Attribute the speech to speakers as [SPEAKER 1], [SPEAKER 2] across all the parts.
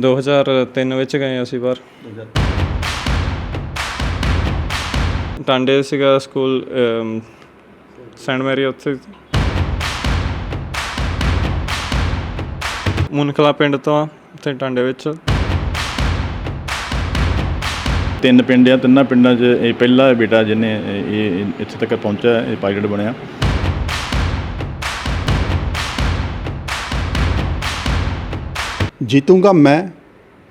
[SPEAKER 1] 2003 ਵਿੱਚ ਗਏ ਅਸੀਂ ਬਾਹਰ। ਟਾਂਡੇ ਸੀਗਾ ਸਕੂਲ ਸੈਂਟ ਮੈਰੀ ਉੱਥੇ। ਮੁਨਕਲਾ ਪਿੰਡ ਤੋਂ ਆ ਤੇ ਟਾਂਡੇ ਵਿੱਚ।
[SPEAKER 2] ਤਿੰਨ ਪਿੰਡ ਆ, ਤਿੰਨਾਂ ਪਿੰਡਾਂ 'ਚ ਇਹ ਪਹਿਲਾ ਬੇਟਾ ਜਿਹਨੇ ਇਹ ਇੱਥੇ ਤੱਕ ਪਹੁੰਚਿਆ, ਇਹ ਪਾਇਲਟ ਬਣਿਆ।
[SPEAKER 3] जीतूंगा मैं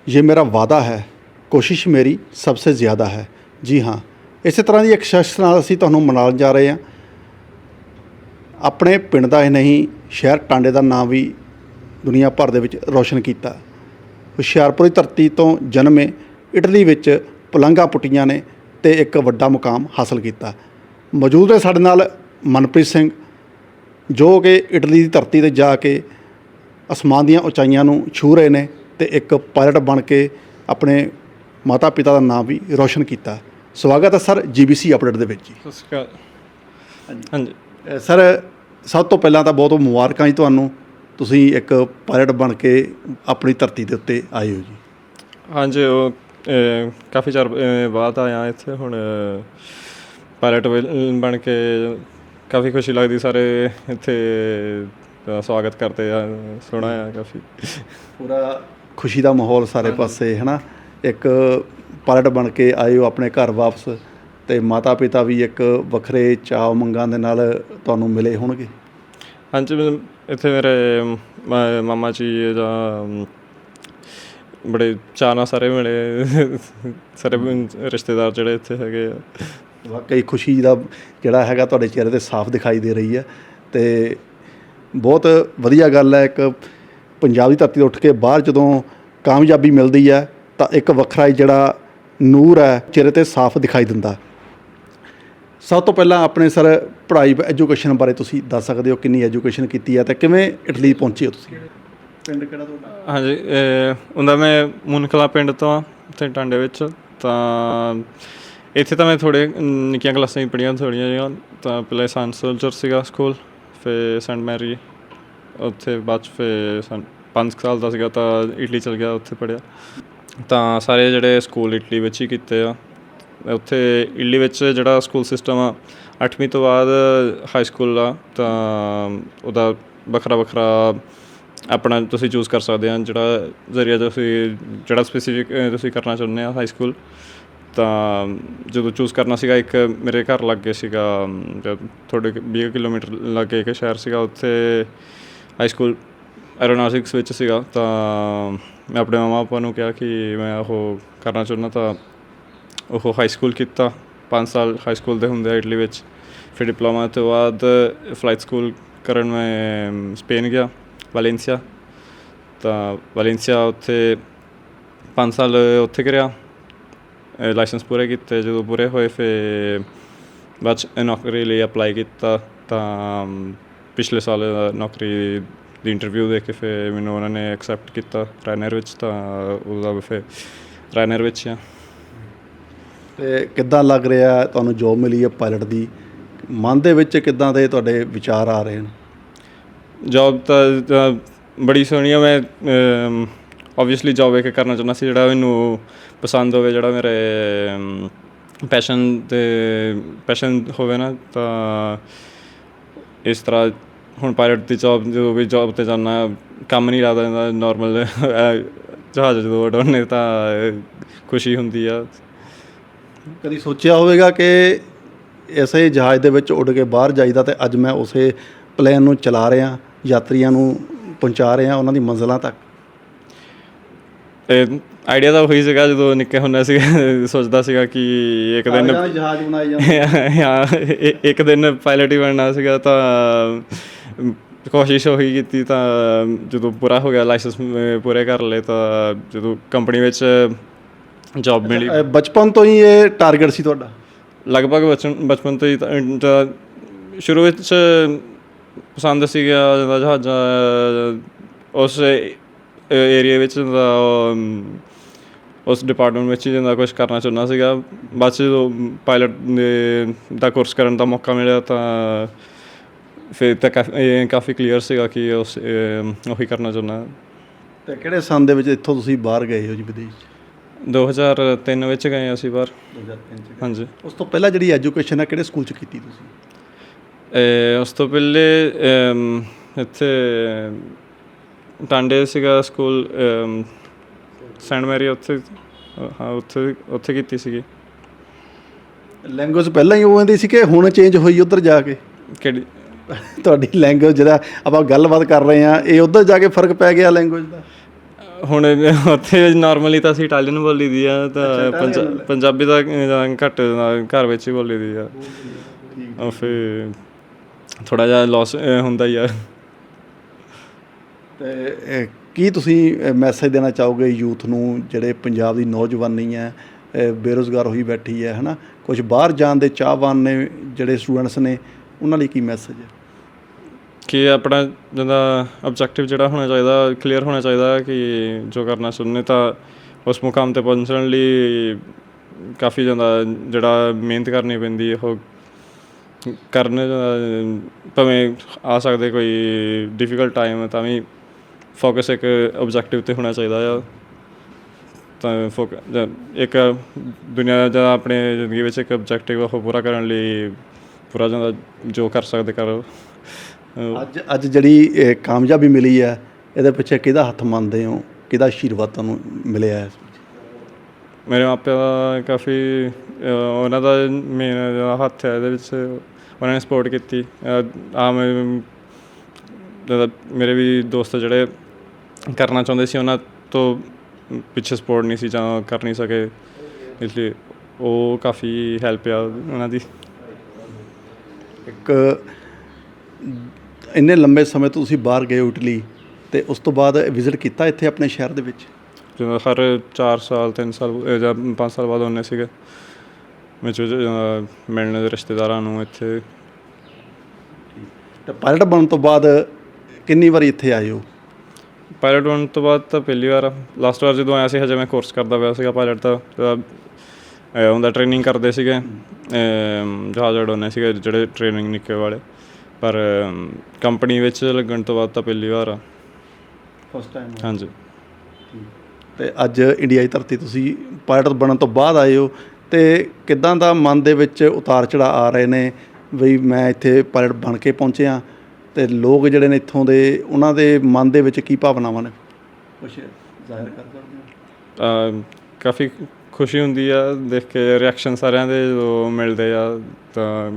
[SPEAKER 3] ये मेरा वादा ਹੈ ਕੋਸ਼ਿਸ਼ ਮੇਰੀ ਸਭਸੇ ਜ਼ਿਆਦਾ ਹੈ ਜੀ ਹਾਂ ਇਸੇ ਤਰ੍ਹਾਂ ਦੀ ਇੱਕ ਸ਼ਖਸ ਨਾਲ ਅਸੀਂ ਤੁਹਾਨੂੰ ਮਿਲਾਉਣ ਜਾ ਰਹੇ ਹਾਂ ਆਪਣੇ ਪਿੰਡ ਦਾ ਹੀ ਨਹੀਂ ਸ਼ਹਿਰ ਟਾਂਡੇ ਦਾ ਨਾਮ ਵੀ ਦੁਨੀਆ ਭਰ ਦੇ ਵਿੱਚ ਰੌਸ਼ਨ ਕੀਤਾ ਹੁਸ਼ਿਆਰਪੁਰ ਦੀ ਧਰਤੀ ਤੋਂ ਜਨਮੇ ਇਟਲੀ ਵਿੱਚ ਪਲੰਘਾਂ ਪੁੱਟੀਆਂ ਨੇ ਤੇ ਇੱਕ ਵੱਡਾ ਮੁਕਾਮ ਹਾਸਲ ਕੀਤਾ ਮੌਜੂਦ ਹੈ ਸਾਡੇ ਨਾਲ ਮਨਪ੍ਰੀਤ ਸਿੰਘ ਜੋ ਕਿ ਇਟਲੀ ਦੀ ਧਰਤੀ ਤੇ ਜਾ ਕੇ ਅਸਮਾਨ ਦੀਆਂ ਉਚਾਈਆਂ ਨੂੰ ਛੂ ਰਹੇ ਨੇ ਤੇ ਇੱਕ ਪਾਇਲਟ ਬਣ ਕੇ ਆਪਣੇ ਮਾਤਾ ਪਿਤਾ ਦਾ ਨਾਮ ਵੀ ਰੋਸ਼ਨ ਕੀਤਾ। ਸਵਾਗਤ ਹੈ ਸਰ ਜੀਬੀਸੀ ਅਪਡੇਟ ਦੇ ਵਿੱਚ ਜੀ।
[SPEAKER 1] ਸਤਿ ਸ਼੍ਰੀ ਅਕਾਲ। ਹਾਂਜੀ।
[SPEAKER 3] ਸਰ ਸਭ ਤੋਂ ਪਹਿਲਾਂ ਤਾਂ ਬਹੁਤ ਬਹੁਤ ਮੁਬਾਰਕਾਂ ਜੀ ਤੁਹਾਨੂੰ। ਤੁਸੀਂ ਇੱਕ ਪਾਇਲਟ ਬਣ ਕੇ ਆਪਣੀ ਧਰਤੀ ਦੇ ਉੱਤੇ ਆਏ ਹੋ ਜੀ।
[SPEAKER 1] ਹਾਂਜੀ ਉਹ ਕਾਫੀ ਚਿਰ ਬਾਅਦ ਆਇਆ ਇੱਥੇ ਹੁਣ ਪਾਇਲਟ ਬਣ ਕੇ ਕਾਫੀ ਖੁਸ਼ੀ ਲੱਗਦੀ ਸਾਰੇ ਇੱਥੇ ਸਵਾਗਤ ਕਰਦੇ ਆ ਸੋਹਣਾ ਆ ਕਾਫੀ।
[SPEAKER 3] ਪੂਰਾ ਖੁਸ਼ੀ ਦਾ ਮਾਹੌਲ ਸਾਰੇ ਪਾਸੇ ਹੈ ਨਾ ਇੱਕ ਪਾਇਲਟ ਬਣ ਕੇ ਆਏ ਹੋ ਆਪਣੇ ਘਰ ਵਾਪਸ ਤੇ ਮਾਤਾ ਪਿਤਾ ਵੀ ਇੱਕ ਵੱਖਰੇ ਚਾਅ ਮੰਗਾਂ ਦੇ ਨਾਲ ਤੁਹਾਨੂੰ ਮਿਲੇ ਹੋਣਗੇ।
[SPEAKER 1] ਹਾਂਜੀ ਇੱਥੇ ਮੇਰੇ ਮਾਮਾ ਜੀ ਅਮ, ਬੜੇ ਚਾਅ ਨਾਲ ਸਾਰੇ ਮਿਲੇ। ਸਾਰੇ ਰਿਸ਼ਤੇਦਾਰ ਜਿਹੜੇ ਇੱਥੇ ਹੈਗੇ ਆ।
[SPEAKER 3] ਵਾਕਈ ਖੁਸ਼ੀ ਦਾ ਜਿਹੜਾ ਹੈਗਾ ਤੁਹਾਡੇ ਚਿਹਰੇ ਤੇ ਸਾਫ਼ ਦਿਖਾਈ ਦੇ ਰਹੀ ਹੈ ਤੇ ਬਹੁਤ ਵਧੀਆ ਗੱਲ ਹੈ ਇੱਕ ਪੰਜਾਬ ਦੀ ਧਰਤੀ ਤੋਂ ਉੱਠ ਕੇ ਬਾਹਰ ਜਦੋਂ ਕਾਮਯਾਬੀ ਮਿਲਦੀ ਹੈ ਤਾਂ ਇੱਕ ਵੱਖਰਾ ਹੀ ਜਿਹੜਾ ਨੂਰ ਹੈ ਚਿਹਰੇ ਤੇ ਸਾਫ਼ ਦਿਖਾਈ ਦਿੰਦਾ। ਸਭ ਤੋਂ ਪਹਿਲਾਂ ਆਪਣੇ ਸਰ ਪੜ੍ਹਾਈ ਐਜੂਕੇਸ਼ਨ ਬਾਰੇ ਤੁਸੀਂ ਦੱਸ ਸਕਦੇ ਹੋ ਕਿੰਨੀ ਐਜੂਕੇਸ਼ਨ ਕੀਤੀ ਹੈ ਤੇ ਕਿਵੇਂ ਇਟਲੀ ਪਹੁੰਚੇ ਹੋ ਤੁਸੀਂ? ਪਿੰਡ ਕਿਹੜਾ ਤੁਹਾਡਾ?
[SPEAKER 1] ਹਾਂਜੀ ਇਹ ਉਹਦਾ ਮੈਂ ਮੁਨਕਲਾ ਪਿੰਡ ਤੋਂ ਆ ਤੇ ਟਾਂਡੇ ਵਿੱਚ ਤਾਂ ਇੱਥੇ ਤਾਂ ਮੈਂ ਥੋੜੇ ਨਿੱਕੀਆਂ ਕਲਾਸਾਂ ਹੀ ਪੜ੍ਹੀਆਂ ਥੋੜੀਆਂ ਜਿਹੀਆਂ ਤਾਂ ਪਹਿਲੇ ਸਾਇੰਸ ਸੋਲਜਰ ਸੀਗਾ ਸਕੂਲ ਫਿਰ ਸੈਂਟ ਮੈਰੀ ਉੱਥੇ ਬਾਅਦ 'ਚ ਫਿਰ ਸਨ 5 ਸਾਲ ਦਾ ਸੀਗਾ ਤਾਂ ਇਟਲੀ ਚਲ ਗਿਆ, ਉੱਥੇ ਪੜ੍ਹਿਆ। ਤਾਂ ਸਾਰੇ ਜਿਹੜੇ ਸਕੂਲ ਇਟਲੀ ਵਿੱਚ ਹੀ ਕੀਤੇ ਆ। ਉੱਥੇ ਇਟਲੀ ਵਿੱਚ ਜਿਹੜਾ ਸਕੂਲ ਸਿਸਟਮ ਆ 8ਵੀਂ ਤੋਂ ਬਾਅਦ ਹਾਈ ਸਕੂਲ ਆ, ਤਾਂ ਉਹਦਾ ਵੱਖਰਾ ਵੱਖਰਾ ਆਪਣਾ ਤੁਸੀਂ ਚੂਜ਼ ਕਰ ਸਕਦੇ ਆ, ਜਿਹੜਾ ਜ਼ਰੀਆ ਤੁਸੀਂ, ਜਿਹੜਾ ਸਪੈਸੀਫਿਕ ਤੁਸੀਂ ਕਰਨਾ ਚਾਹੁੰਦੇ ਆ ਹਾਈ ਸਕੂਲ ਤਾਂ ਜਦੋਂ ਚੂਜ਼ ਕਰਨਾ ਸੀਗਾ ਇੱਕ ਮੇਰੇ ਘਰ ਲੱਗੇ ਸੀਗਾ ਅਮ, ਜਦ ਥੋੜੇ ਕੁ 20 ਕਿਲੋਮੀਟਰ ਲੱਗੇ ਇੱਕ ਸ਼ਹਿਰ ਸੀਗਾ ਉੱਥੇ ਹਾਈ ਸਕੂਲ ਐਰੋਨੌਟਿਕਸ ਵਿੱਚ ਸੀਗਾ। ਤਾਂ ਮੈਂ ਆਪਣੇ ਮਾਮਾ ਪਾਪਾ ਨੂੰ ਕਿਹਾ ਕਿ ਮੈਂ ਉਹ ਕਰਨਾ ਚਾਹੁੰਦਾ ਤਾਂ ਉਹ ਹਾਈ ਸਕੂਲ ਕੀਤਾ। 5 ਸਾਲ ਹਾਈ ਸਕੂਲ ਦੇ ਹੁੰਦੇ ਆ ਇਟਲੀ ਵਿੱਚ। ਫਿਰ ਡਿਪਲੋਮਾ ਤੋਂ ਬਾਅਦ ਫਲਾਈਟ ਸਕੂਲ ਕਰਨ ਮੈਂ ਸਪੇਨ ਗਿਆ ਵੈਲੈਂਸੀਆ ਤਾਂ ਵੈਲੈਂਸੀਆ ਉੱਥੇ 5 ਸਾਲ ਉੱਥੇ ਕਰਿਆ। ਲਾਇਸੈਂਸ ਪੂਰੇ ਕੀਤੇ ਜਦੋਂ ਪੂਰੇ ਹੋਏ ਫਿਰ ਬਾਅਦ 'ਚ ਨੌਕਰੀ ਲਈ ਅਪਲਾਈ ਕੀਤਾ ਤਾਂ ਪਿਛਲੇ ਸਾਲ ਨੌਕਰੀ ਦੀ ਇੰਟਰਵਿਊ ਦੇ ਕੇ ਫਿਰ ਮੈਨੂੰ ਉਹਨਾਂ ਨੇ ਐਕਸੈਪਟ ਕੀਤਾ ਰੈਨਰ ਵਿੱਚ ਤਾਂ ਉਹਦਾ ਫਿਰ ਰੈਨਰ ਵਿੱਚ ਆ
[SPEAKER 3] ਤੇ ਕਿੱਦਾਂ ਲੱਗ ਰਿਹਾ ਤੁਹਾਨੂੰ ਜੋਬ ਮਿਲੀ ਹੈ ਪਾਇਲਟ ਦੀ? ਮਨ ਦੇ ਵਿੱਚ ਕਿੱਦਾਂ ਦੇ ਤੁਹਾਡੇ ਵਿਚਾਰ ਆ ਰਹੇ ਨੇ
[SPEAKER 1] ਜੌਬ ਤਾਂ ਤਾਂ ਬੜੀ ਸੋਹਣੀ ਆ ਮੈਂ ਆਬਵੀਅਸਲੀ ਜੌਬ ਇੱਕ ਕਰਨਾ ਚਾਹੁੰਦਾ ਸੀ ਜਿਹੜਾ ਮੈਨੂੰ ਪਸੰਦ ਹੋਵੇ, ਜਿਹੜਾ ਮੇਰੇ ਪੈਸ਼ਨ ਤੇ ਪੈਸ਼ਨ ਹੋਵੇ ਨਾ, ਤਾਂ ਇਸ ਤਰ੍ਹਾਂ ਹੁਣ ਪਾਇਲਟ ਦੀ ਜੌਬ ਜਦੋਂ ਵੀ ਜੌਬ ਤੇ ਜਾਣਾ ਕੰਮ ਨਹੀਂ ਲੱਗਦਾ ਜਾਂਦਾ ਨਾਰਮਲ ਜਹਾਜ਼ ਜਦੋਂ ਉਡਾਉਣੇ ਤਾਂ ਖੁਸ਼ੀ ਹੁੰਦੀ ਆ।
[SPEAKER 3] ਕਦੀ ਸੋਚਿਆ ਹੋਵੇਗਾ ਕਿ ਐਸੇ ਜਹਾਜ਼ ਦੇ ਵਿੱਚ ਉੱਡ ਕੇ ਬਾਹਰ ਜਾਈਦਾ ਤੇ ਅੱਜ ਮੈਂ ਉਸੇ ਪਲੇਨ ਨੂੰ ਚਲਾ ਰਿਹਾ, ਯਾਤਰੀਆਂ ਨੂੰ ਪਹੁੰਚਾ ਰਿਹਾ, ਉਹਨਾਂ ਦੀ ਮੰਜ਼ਲਾਂ ਤੱਕ?
[SPEAKER 1] ਆਈਡੀਆ ਤਾਂ ਉਹੀ ਸੀਗਾ ਜਦੋਂ ਨਿੱਕੇ ਹੁੰਦਾ ਸੀ ਸੋਚਦਾ ਸੀਗਾ ਕਿ ਇੱਕ ਦਿਨ
[SPEAKER 3] ਜਹਾਜ਼ ਬਣਾਏ ਜਾਂਦੇ।
[SPEAKER 1] ਹਾਂ ਇੱਕ ਦਿਨ ਪਾਇਲਟ ਹੀ ਬਣਨਾ ਸੀਗਾ ਤਾਂ ਕੋਸ਼ਿਸ਼ ਉਹੀ ਕੀਤੀ ਤਾਂ ਜਦੋਂ ਪੂਰਾ ਹੋ ਗਿਆ ਲਾਇਸੈਂਸ ਪੂਰੇ ਕਰ ਲਏ ਤਾਂ ਜਦੋਂ ਕੰਪਨੀ ਵਿੱਚ ਜੌਬ ਮਿਲੀ।
[SPEAKER 3] ਬਚਪਨ ਤੋਂ ਹੀ ਇਹ ਟਾਰਗੇਟ ਸੀ ਤੁਹਾਡਾ?
[SPEAKER 1] ਲਗਭਗ ਬਚਪਨ ਤੋਂ ਹੀ ਸ਼ੁਰੂ ਵਿੱਚ ਪਸੰਦ ਸੀਗਾ ਜਦੋਂ ਜਹਾਜ਼ਾਂ ਉਸ ਏਰੀਆ ਵਿੱਚ ਦਾ ਉਸ ਡਿਪਾਰਟਮੈਂਟ ਵਿੱਚ ਹੀ ਜਿੰਦਾ ਕੁਝ ਕਰਨਾ ਚਾਹੁੰਦਾ ਸੀਗਾ। ਬਾਅਦ 'ਚ ਜਦੋਂ ਪਾਇਲਟ ਦਾ ਕੋਰਸ ਕਰਨ ਦਾ ਮੌਕਾ ਮਿਲਿਆ ਤਾਂ ਫਿਰ ਤਾਂ ਕਾਫੀ ਕਲੀਅਰ ਸੀਗਾ ਕਿ ਉਸ ਉਹੀ ਕਰਨਾ ਚਾਹੁੰਦਾ।
[SPEAKER 3] ਤੇ ਕਿਹੜੇ ਸੰਨ ਦੇ ਵਿੱਚ ਇੱਥੋਂ ਤੁਸੀਂ ਬਾਹਰ ਗਏ ਹੋ ਜੀ ਵਿਦੇਸ਼?
[SPEAKER 1] 2003 ਵਿੱਚ ਗਏ ਅਸੀਂ ਬਾਹਰ।
[SPEAKER 3] 2003 ਚ
[SPEAKER 1] ਹਾਂਜੀ।
[SPEAKER 3] ਉਸ ਤੋਂ ਪਹਿਲਾਂ ਜਿਹੜੀ ਐਜੂਕੇਸ਼ਨ ਹੈ ਕਿਹੜੇ ਸਕੂਲ ਚ ਕੀਤੀ ਤੁਸੀਂ?
[SPEAKER 1] ਉਸ ਤੋਂ ਪਹਿਲੇ ਇੱਥੇ ਟਾਂਡੇ ਸੀਗਾ ਸਕੂਲ ਸੈਂਟ ਮੈਰੀ ਉੱਥੇ ਹਾਂ ਉੱਥੇ ਉੱਥੇ ਕੀਤੀ ਸੀਗੀ।
[SPEAKER 3] ਲੈਂਗੁਏਜ ਪਹਿਲਾਂ ਹੀ ਉਹ ਦੀ ਸੀ ਕਿ ਹੁਣ ਚੇਂਜ ਹੋਈ ਉੱਧਰ ਜਾ ਕੇ?
[SPEAKER 1] ਕਿਹੜੀ?
[SPEAKER 3] ਤੁਹਾਡੀ ਲੈਂਗੁਏਜ ਜਿਹੜਾ ਆਪਾਂ ਗੱਲਬਾਤ ਕਰ ਰਹੇ ਆ ਇਹ ਉੱਧਰ ਜਾ ਕੇ ਫ਼ਰਕ ਪੈ ਗਿਆ ਲੈਂਗੁਏਜ ਦਾ?
[SPEAKER 1] ਹੁਣ ਉੱਥੇ ਨਾਰਮਲੀ ਤਾਂ ਅਸੀਂ ਇਟਾਲੀਅਨ ਬੋਲੀ ਦੀ ਆ ਤਾਂ ਪੰਜਾ- ਪੰਜਾਬੀ ਤਾਂ ਘੱਟ ਘਰ ਵਿੱਚ ਹੀ ਬੋਲੀ ਦੀ ਆ। ਉਹ ਫਿਰ ਥੋੜਾ ਜਿਹਾ ਲਾਸ ਹੁੰਦਾ ਹੀ ਆ।
[SPEAKER 3] ਤੇ ਕੀ ਤੁਸੀਂ ਮੈਸੇਜ ਦੇਣਾ ਚਾਹੋਗੇ ਯੂਥ ਨੂੰ, ਜਿਹੜੇ ਪੰਜਾਬ ਦੀ ਨੌਜਵਾਨੀ ਹੈ ਇਹ ਬੇਰੁਜ਼ਗਾਰ ਹੋਈ ਬੈਠੀ ਹੈ, ਹਨਾ? ਕੁਝ ਬਾਹਰ ਜਾਣ ਦੇ ਚਾਹਵਾਨ ਨੇ, ਜਿਹੜੇ ਸਟੂਡੈਂਟਸ ਨੇ, ਉਹਨਾਂ ਲਈ ਕੀ ਮੈਸੇਜ ਹੈ?
[SPEAKER 1] ਕਿ ਆਪਣਾ ਜਿਹਦਾ ਆਬਜੈਕਟਿਵ ਜਿਹੜਾ ਹੋਣਾ ਚਾਹੀਦਾ ਕਲੀਅਰ ਹੋਣਾ ਚਾਹੀਦਾ ਕਿ ਜੋ ਕਰਨਾ ਸੁਣਨੇ ਤਾਂ ਉਸ ਮੁਕਾਮ ਤੇ ਪਹੁੰਚਣ ਲਈ ਕਾਫੀ ਜ਼ਿਆਦਾ ਜਿਹੜਾ ਮਿਹਨਤ ਕਰਨੀ ਪੈਂਦੀ ਹੈ, ਉਹ ਕਰਨੇ ਭਾਵੇਂ ਆ ਸਕਦੇ ਕੋਈ ਡਿਫਿਕਲਟ ਟਾਈਮ ਤਾਂ ਵੀ ਫੋਕਸ ਇੱਕ ਆਬਜੈਕਟਿਵ ਤੇ ਹੋਣਾ ਚਾਹੀਦਾ ਆ। ਤਾਂ ਫੋਕ ਇੱਕ ਦੁਨੀਆ ਦਾ ਆਪਣੇ ਜ਼ਿੰਦਗੀ ਵਿੱਚ ਇੱਕ ਆਬਜੈਕਟਿਵ ਉਹ ਪੂਰਾ ਕਰਨ ਲਈ ਪੂਰਾ ਜਾਂਦਾ ਜੋ ਕਰ ਸਕਦੇ ਕਰੋ।
[SPEAKER 3] ਅੱਜ ਅੱਜ ਜਿਹੜੀ ਕਾਮਯਾਬੀ ਮਿਲੀ ਹੈ ਇਹਦੇ ਪਿੱਛੇ ਕਿਹਦਾ ਹੱਥ ਮੰਨਦੇ ਹੋ? ਕਿਹਦਾ ਆਸ਼ੀਰਵਾਦ ਤੁਹਾਨੂੰ ਮਿਲਿਆ ਹੈ
[SPEAKER 1] ਮੇਰੇ ਮਾਪਿਆਂ ਦਾ ਕਾਫੀ ਉਹਨਾਂ ਦਾ ਮੇਨ ਹੱਥ ਹੈ ਇਹਦੇ ਵਿੱਚ ਉਹਨਾਂ ਨੇ ਸਪੋਰਟ ਕੀਤੀ। ਅਹ, ਆ ਮੈਂ ਜਿੱਦਾਂ ਮੇਰੇ ਵੀ ਦੋਸਤ ਜਿਹੜੇ ਕਰਨਾ ਚਾਹੁੰਦੇ ਸੀ ਉਹਨਾਂ ਤੋਂ ਪਿੱਛੇ ਸਪੋਰਟ ਨਹੀਂ ਸੀ ਜਾਂ ਕਰ ਨਹੀਂ ਸਕੇ। ਇਸ ਲਈ ਉਹ ਕਾਫੀ ਹੈਲਪ ਆ ਉਹਨਾਂ ਦੀ।
[SPEAKER 3] ਇੱਕ ਇੰਨੇ ਲੰਬੇ ਸਮੇਂ ਤੋਂ ਤੁਸੀਂ ਬਾਹਰ ਗਏ ਇਟਲੀ ਤੇ ਉਸ ਤੋਂ ਬਾਅਦ ਵਿਜ਼ਿਟ ਕੀਤਾ ਇੱਥੇ ਆਪਣੇ ਸ਼ਹਿਰ ਦੇ ਵਿੱਚ?
[SPEAKER 1] ਜਦੋਂ ਹਰ 4 ਸਾਲ 3 ਸਾਲ ਜਾਂ 5 ਸਾਲ ਬਾਅਦ ਆਉਂਦੇ ਸੀਗੇ। ਵਿੱਚ ਮਿਲਣ ਦੇ ਰਿਸ਼ਤੇਦਾਰਾਂ ਨੂੰ ਇੱਥੇ।
[SPEAKER 3] ਤੇ ਪਾਇਲਟ ਬਣਨ ਤੋਂ ਬਾਅਦ ਕਿੰਨੀ ਵਾਰੀ ਇੱਥੇ ਆਏ ਹੋ?
[SPEAKER 1] ਪਾਇਲਟ ਬਣਨ ਤੋਂ ਬਾਅਦ ਤਾਂ ਪਹਿਲੀ ਵਾਰ ਲਾਸਟ ਵਾਰ ਜਦੋਂ ਆਇਆ ਸੀ ਹਜੇ ਮੈਂ ਕੋਰਸ ਕਰਦਾ ਪਿਆ ਸੀਗਾ ਪਾਇਲਟ ਦਾ। ਉਹਦਾ ਟ੍ਰੇਨਿੰਗ ਕਰਦੇ ਸੀਗੇ। ਜਹਾਜ਼ ਉਡਾਉਂਦੇ ਸੀਗੇ ਜਿਹੜੇ ਟ੍ਰੇਨਿੰਗ ਨਿੱਕੇ ਵਾਲੇ। ਪਰ ਕੰਪਨੀ ਵਿੱਚ ਲੱਗਣ ਤੋਂ ਬਾਅਦ ਤਾਂ ਪਹਿਲੀ ਵਾਰ ਆ।
[SPEAKER 3] ਫਸਟ ਟਾਈਮ
[SPEAKER 1] ਹਾਂਜੀ।
[SPEAKER 3] ਤੇ ਅੱਜ ਇੰਡੀਆ ਦੀ ਧਰਤੀ ਤੁਸੀਂ ਪਾਇਲਟ ਬਣਨ ਤੋਂ ਬਾਅਦ ਆਏ ਹੋ। ਤੇ ਕਿਦਾਂ ਦਾ ਮਨ ਦੇ ਵਿੱਚ ਉਤਾਰ ਚੜਾ ਆ ਰਹੇ ਨੇ? ਵੀ ਮੈਂ ਇੱਥੇ ਪਾਇਲਟ ਬਣ ਕੇ ਪਹੁੰਚਿਆ। ਤੇ ਲੋਕ ਜਿਹੜੇ ਨੇ ਇੱਥੋਂ ਦੇ ਉਹਨਾਂ ਦੇ ਮਨ ਦੇ ਵਿੱਚ ਕੀ ਭਾਵਨਾਵਾਂ ਨੇ? ਕੁਝ ਜ਼ਾਹਿਰ ਕਰ ਸਕਦੇ ਹੋ?
[SPEAKER 1] ਅਮ, ਕਾਫੀ ਖੁਸ਼ੀ ਹੁੰਦੀ ਆ ਦੇਖ ਕੇ ਰਿਐਕਸ਼ਨ ਸਾਰਿਆਂ ਦੇ ਜਦੋਂ ਮਿਲਦੇ ਆ ਤਾਂ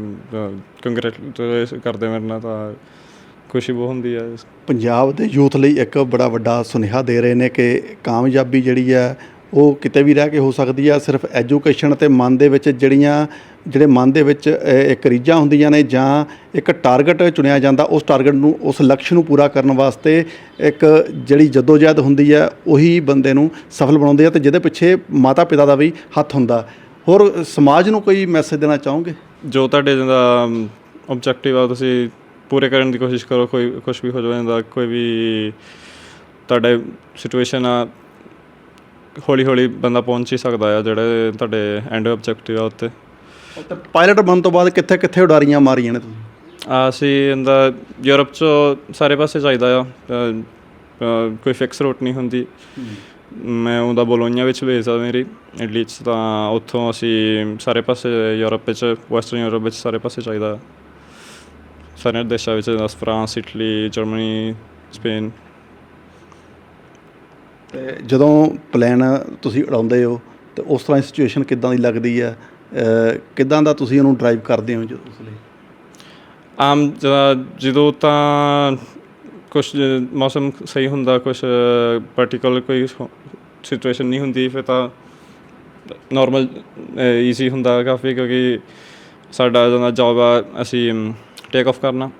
[SPEAKER 1] ਕੰਗ੍ਰੈਚੁਲੇਟ ਕਰਦੇ ਮੇਰੇ ਨਾਲ ਤਾਂ ਖੁਸ਼ੀ ਬਹੁਤ ਹੁੰਦੀ ਆ।
[SPEAKER 3] ਪੰਜਾਬ ਦੇ ਯੂਥ ਲਈ ਇੱਕ ਬੜਾ ਵੱਡਾ ਸੁਨੇਹਾ ਦੇ ਰਹੇ ਨੇ ਕਿ ਕਾਮਯਾਬੀ ਜਿਹੜੀ ਹੈ ਉਹ ਕਿਤੇ ਵੀ ਰਹਿ ਕੇ ਹੋ ਸਕਦੀ ਆ, ਸਿਰਫ ਐਜੂਕੇਸ਼ਨ ਤੇ ਮਨ ਦੇ ਵਿੱਚ ਜਿਹੜੀਆਂ, ਜਿਹੜੇ ਮਨ ਦੇ ਵਿੱਚ ਇੱਕ ਰੀਝਾਂ ਹੁੰਦੀਆਂ ਨੇ ਜਾਂ ਇੱਕ ਟਾਰਗੇਟ ਚੁਣਿਆ ਜਾਂਦਾ, ਉਸ ਟਾਰਗੇਟ ਨੂੰ, ਉਸ ਲਕਸ਼ ਨੂੰ ਪੂਰਾ ਕਰਨ ਵਾਸਤੇ ਇੱਕ ਜਿਹੜੀ ਜਦੋਜਹਿਦ ਹੁੰਦੀ ਹੈ ਉਹੀ ਬੰਦੇ ਨੂੰ ਸਫਲ ਬਣਾਉਂਦੀ ਹੈ ਤੇ ਜਿਹਦੇ ਪਿੱਛੇ ਮਾਤਾ ਪਿਤਾ ਦਾ ਵੀ ਹੱਥ ਹੁੰਦਾ। ਹੋਰ ਸਮਾਜ ਨੂੰ ਕੋਈ ਮੈਸੇਜ ਦੇਣਾ ਚਾਹੋਗੇ?
[SPEAKER 1] ਜੋ ਤੁਹਾਡੇ ਜਿਹਦਾ ਆਬਜੈਕਟਿਵ ਆ ਤੁਸੀਂ ਪੂਰੇ ਕਰਨ ਦੀ ਕੋਸ਼ਿਸ਼ ਕਰੋ, ਕੋਈ ਕੁਝ ਵੀ ਹੋ ਜਾਂਦਾ ਕੋਈ ਵੀ ਤੁਹਾਡੇ ਸਿਚੁਏਸ਼ਨ ਆ ਹੌਲੀ ਹੌਲੀ ਬੰਦਾ ਪਹੁੰਚ ਹੀ ਸਕਦਾ ਆ ਜਿਹੜੇ ਤੁਹਾਡੇ ਐਂਡ ਆਬਜੈਕਟਿਵ ਆ ਉੱਤੇ।
[SPEAKER 3] ਤੇ ਪਾਇਲਟ ਬਣਨ ਤੋਂ ਬਾਅਦ ਕਿੱਥੇ ਕਿੱਥੇ ਉਡਾਰੀਆਂ ਮਾਰੀਆਂ ਨੇ ਤੁਸੀਂ?
[SPEAKER 1] ਅਸੀਂ ਇਹਦਾ ਯੂਰਪ ਚ ਸਾਰੇ ਪਾਸੇ ਚਾਹੀਦਾ ਆ ਕੋਈ ਫਿਕਸ ਰੂਟ ਨਹੀਂ ਹੁੰਦੀ। ਮੈਂ ਉਹਦਾ ਬੋਲੋਨੀਆ ਵਿੱਚ ਭੇਜਦਾ ਮੇਰੀ ਇਟਲੀ ਚ ਤਾਂ ਉੱਥੋਂ ਅਸੀਂ ਸਾਰੇ ਪਾਸੇ ਯੂਰਪ ਵਿੱਚ ਵੈਸਟਰਨ ਯੂਰਪ ਵਿੱਚ ਸਾਰੇ ਪਾਸੇ ਚਾਹੀਦਾ ਸਾਰੇ ਦੇਸ਼ਾਂ ਵਿੱਚ ਫਰਾਂਸ ਇਟਲੀ ਜਰਮਨੀ ਸਪੇਨ।
[SPEAKER 3] ਤੇ ਜਦੋਂ ਪਲਾਨ ਤੁਸੀਂ ਉਡਾਉਂਦੇ ਹੋ, ਤੇ ਉਸ ਤਰ੍ਹਾਂ ਦੀ ਸਿਚੁਏਸ਼ਨ ਕਿੱਦਾਂ ਦੀ ਲੱਗਦੀ ਹੈ? ਕਿੱਦਾਂ ਦਾ ਤੁਸੀਂ ਉਹਨੂੰ ਡਰਾਈਵ ਕਰਦੇ ਹੋ ਜਦੋਂ ਉਸ ਲਈ?
[SPEAKER 1] ਆਮ ਜਿੱਦਾਂ ਜਦੋਂ ਤਾਂ ਕੁਝ ਮੌਸਮ ਸਹੀ ਹੁੰਦਾ ਕੁਝ ਪਾਰਟਿਕੂਲਰ ਕੋਈ ਸਿਚੁਏਸ਼ਨ ਨਹੀਂ ਹੁੰਦੀ, ਫਿਰ ਤਾਂ ਨਾਰਮਲ ਈਜ਼ੀ ਹੁੰਦਾ ਕਾਫੀ, ਕਿਉਂਕਿ ਸਾਡਾ ਜਿਹੜਾ ਜੌਬ ਆ, ਅਸੀਂ ਟੇਕ ਆਫ ਕਰਨਾ।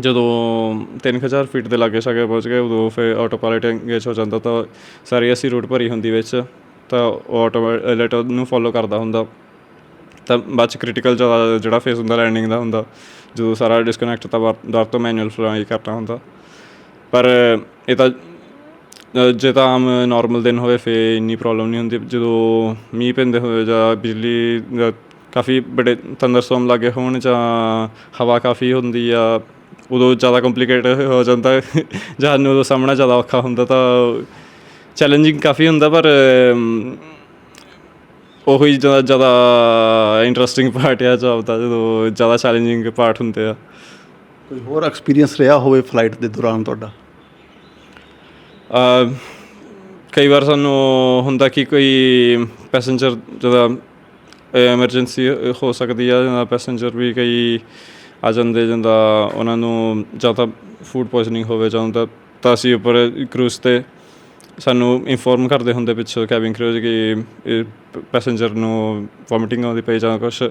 [SPEAKER 1] ਜਦੋਂ 3000 ਫੀਟ ਦੇ ਲਾਗੇ ਛਾਗੇ ਪਹੁੰਚ ਗਏ, ਉਦੋਂ ਫਿਰ ਆਟੋ ਪਾਇਲਟ ਇੰਗੇਜ ਹੋ ਜਾਂਦਾ ਤਾਂ ਸਾਰੀ ਅਸੀਂ ਰੂਟ ਭਰੀ ਹੁੰਦੀ ਵਿੱਚ, ਤਾਂ ਉਹ ਆਟੋਮੈਟਿਕ ਨੂੰ ਫੋਲੋ ਕਰਦਾ ਹੁੰਦਾ। ਤਾਂ ਬਾਅਦ ਚ ਕ੍ਰਿਟੀਕਲ ਜਿਹੜਾ ਫੇਸ ਹੁੰਦਾ ਲੈਂਡਿੰਗ ਦਾ ਹੁੰਦਾ, ਜਦੋਂ ਸਾਰਾ ਡਿਸਕਨੈਕਟ ਤਾਂ ਬਾਹਰ ਦਰ ਤੋਂ ਮੈਨੂਅਲ ਫਲਾਈ ਕਰਨਾ ਹੁੰਦਾ। ਪਰ ਇਹ ਤਾਂ, ਜੇ ਤਾਂ ਆਮ ਨਾਰਮਲ ਦਿਨ ਹੋਵੇ ਫੇ ਇੰਨੀ ਪ੍ਰੋਬਲਮ ਨਹੀਂ ਹੁੰਦੀ। ਜਦੋਂ ਮੀਂਹ ਪੈਂਦੇ ਹੋਏ ਜਾਂ ਬਿਜਲੀ ਦਾ ਕਾਫੀ ਬੜੇ ਥੰਡਰਸਟੋਰਮ ਲੱਗੇ ਹੋਣ ਜਾਂ ਹਵਾ ਕਾਫੀ ਹੁੰਦੀ ਆ ਉਦੋਂ ਜ਼ਿਆਦਾ ਕੰਪਲਿਕੇਟ ਹੋ ਜਾਂਦਾ ਹੈ। ਜਹਾਜ਼ ਨੂੰ ਉਦੋਂ ਸਾਹਮਣਾ ਜ਼ਿਆਦਾ ਔਖਾ ਹੁੰਦਾ ਤਾਂ ਚੈਲੰਜਿੰਗ ਕਾਫੀ ਹੁੰਦਾ ਪਰ ਉਹੀ ਜ਼ਿਆਦਾ ਜ਼ਿਆਦਾ ਇੰਟਰਸਟਿੰਗ ਪਾਰਟ ਆ ਜੌਬ ਦਾ ਜਦੋਂ ਜ਼ਿਆਦਾ ਚੈਲੰਜਿੰਗ ਪਾਰਟ ਹੁੰਦੇ ਆ
[SPEAKER 3] ਕੋਈ ਹੋਰ ਐਕਸਪੀਰੀਅੰਸ ਰਿਹਾ ਹੋਵੇ ਫਲਾਈਟ ਦੇ ਦੌਰਾਨ ਤੁਹਾਡਾ
[SPEAKER 1] ਅ, ਕਈ ਵਾਰ ਸਾਨੂੰ ਹੁੰਦਾ ਕਿ ਕੋਈ ਪੈਸੇਂਜਰ ਜਿਹਦਾ ਐਮਰਜੈਂਸੀ ਹੋ ਸਕਦੀ ਆ ਜਾਂ ਪੈਸੇਂਜਰ ਵੀ ਕਈ ਆ ਜਾਂਦੇ ਜਾਂਦਾ ਉਹਨਾਂ ਨੂੰ ਜਾਂ ਤਾਂ ਫੂਡ ਪੋਇਜ਼ਨਿੰਗ ਹੋਵੇ ਜਾਂ ਤਾਂ ਤਾਂ ਅਸੀਂ ਉੱਪਰ ਕਰੂਜ਼ ਤੇ ਸਾਨੂੰ ਇਨਫੋਰਮ ਕਰਦੇ ਹੁੰਦੇ ਪਿੱਛੋਂ ਕੈਬਿਨ ਕਰੂਜ਼ ਕਿ ਪੈਸੇਂਜਰ ਨੂੰ ਵੋਮਿਟਿੰਗ ਆਉਂਦੀ ਪਈ ਜਾਂ ਕੁਛ।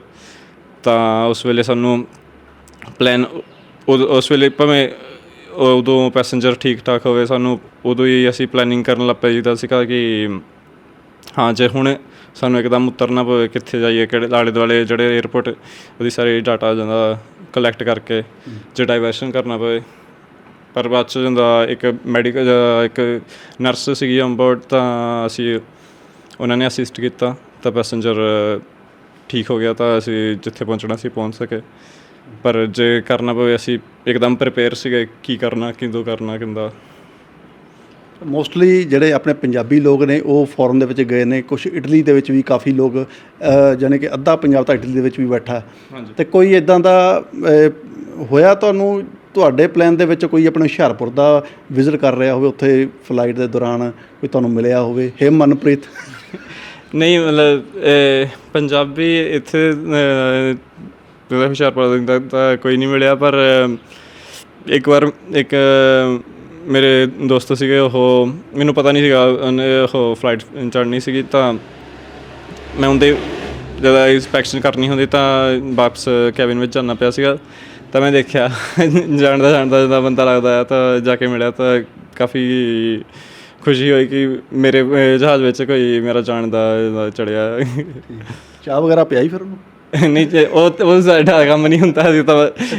[SPEAKER 1] ਤਾਂ ਉਸ ਵੇਲੇ ਸਾਨੂੰ ਪਲਾਨ ਉਸ ਵੇਲੇ ਭਾਵੇਂ ਉਦੋਂ ਪੈਸੇਂਜਰ ਠੀਕ ਠਾਕ ਹੋਵੇ, ਸਾਨੂੰ ਉਦੋਂ ਹੀ ਅਸੀਂ ਪਲੈਨਿੰਗ ਕਰਨ ਲੱਗ ਪਏ ਤਾਂ ਸੀਗਾ ਕਿ ਹਾਂ, ਜੇ ਹੁਣ ਸਾਨੂੰ ਇੱਕਦਮ ਉਤਰਨਾ ਪਵੇ ਕਿੱਥੇ ਜਾਈਏ, ਕਿਹੜੇ ਆਲੇ ਦੁਆਲੇ ਜਿਹੜੇ 에어ਪੋਰਟ ਉਹਦੀ ਸਾਰੀ ਡਾਟਾ ਆ ਜਾਂਦਾ ਕਲੈਕਟ ਕਰਕੇ ਜੇ ਡਾਇਵਰਸ਼ਨ ਕਰਨਾ ਪਵੇ। ਪਰ ਬਾਅਦ ਚ ਜਾਂਦਾ ਇੱਕ ਮੈਡੀਕਲ ਇੱਕ ਨਰਸ ਸੀਗੀ ਔਨ ਬੋਰਡ ਤਾਂ ਅਸੀਂ ਉਹਨਾਂ ਨੇ ਅਸਿਸਟ ਕੀਤਾ। ਤਾਂ ਪੈਸੇਂਜਰ ਠੀਕ ਹੋ ਗਿਆ ਤਾਂ ਅਸੀਂ ਜਿੱਥੇ ਪਹੁੰਚਣਾ ਸੀ ਪਹੁੰਚ ਸਕੇ। ਪਰ ਜੇ ਕਰਨਾ ਪਵੇ ਅਸੀਂ ਇੱਕਦਮ ਪ੍ਰਪੇਅਰ ਸੀਗੇ ਕੀ ਕਰਨਾ, ਕਿਦੋਂ ਕਰਨਾ, ਕਿੰਦਾ।
[SPEAKER 3] ਮੋਸਟਲੀ ਜਿਹੜੇ ਆਪਣੇ ਪੰਜਾਬੀ ਲੋਕ ਨੇ ਉਹ ਫੋਰਨ ਦੇ ਵਿੱਚ ਗਏ ਨੇ। ਕੁਝ ਇਟਲੀ ਦੇ ਵਿੱਚ ਵੀ ਕਾਫੀ ਲੋਕ ਜਾਣੀ ਕਿ ਅੱਧਾ ਪੰਜਾਬ ਤਾਂ ਇਟਲੀ ਦੇ ਵਿੱਚ ਵੀ ਬੈਠਾ। ਤੇ ਕੋਈ ਇਦਾਂ ਦਾ ਹੋਇਆ ਤੁਹਾਨੂੰ ਤੁਹਾਡੇ ਪਲਾਨ ਦੇ ਵਿੱਚ ਕੋਈ ਆਪਣੇ ਹੁਸ਼ਿਆਰਪੁਰ ਦਾ ਵਿਜ਼ਿਟ ਕਰ ਰਿਹਾ ਹੋਵੇ ਉੱਥੇ ਫਲਾਈਟ ਦੇ ਦੌਰਾਨ ਕੋਈ ਤੁਹਾਨੂੰ ਮਿਲਿਆ ਹੋਵੇ? ਹੇ ਮਨਪ੍ਰੀਤ।
[SPEAKER 1] ਨਹੀਂ ਮਤਲਬ ਪੰਜਾਬੀ ਇੱਥੇ ਹੁਸ਼ਿਆਰਪੁਰ ਦਾ ਕੋਈ ਨਹੀਂ ਮਿਲਿਆ ਪਰ ਇੱਕ ਵਾਰ ਇੱਕ ਮੇਰੇ ਦੋਸਤ ਸੀਗੇ ਉਹ ਮੈਨੂੰ ਪਤਾ ਨਹੀਂ ਸੀਗਾ ਉਹ ਫਲਾਈਟ ਚੜ੍ਹਨੀ ਸੀਗੀ ਤਾਂ ਮੈਂ ਉਹਦੇ ਜਦੋਂ ਇਨਸਪੈਕਸ਼ਨ ਕਰਨੀ ਹੁੰਦੀ ਤਾਂ ਵਾਪਸ ਕੈਬਿਨ ਵਿੱਚ ਜਾਣਾ ਪਿਆ ਸੀਗਾ। ਤਾਂ ਮੈਂ ਦੇਖਿਆ ਜਾਣਦਾ ਜਾਣਦਾ ਜਦੋਂ ਬੰਦਾ ਲੱਗਦਾ ਹੈ ਤਾਂ ਜਾ ਕੇ ਮਿਲਿਆ ਤਾਂ ਕਾਫੀ ਖੁਸ਼ੀ ਹੋਈ ਕਿ ਮੇਰੇ ਜਹਾਜ਼ ਵਿੱਚ ਕੋਈ ਮੇਰਾ ਜਾਣਦਾ ਚੜਿਆ
[SPEAKER 3] ਚਾਹ ਵਗੈਰਾ ਪਿਆਈ ਫਿਰ ਉਹਨੂੰ?
[SPEAKER 1] ਨਹੀਂ ਉਹ ਉਹ ਸਾਡਾ ਕੰਮ ਨਹੀਂ ਹੁੰਦਾ ਅਸੀਂ ਤਾਂ